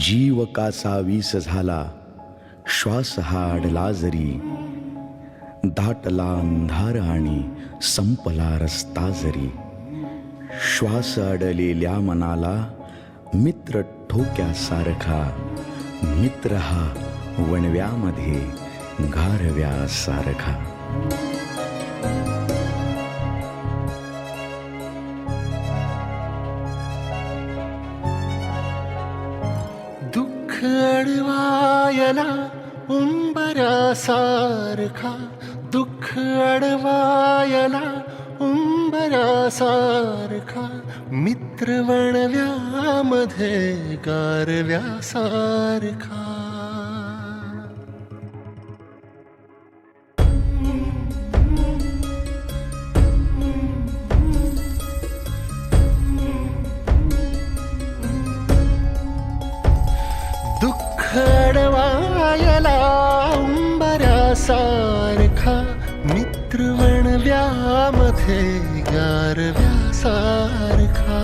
जीव कासा वीस झाला श्वास हा अडला जरी. दाटला अंधार आणि संपला रस्ता जरी. श्वास अडलेल्या मनाला मित्र ठोक्यासारखा मित्र हा वणव्यामध्ये गारव्यासारखा. अडवायला उंबरासारखा दुःख अडवायला उंबरासारखा मित्रवणव्यामध्ये गारव्यासारखा. दुःख अडवायला उंबऱ्यासारखा गारव्यासारखा.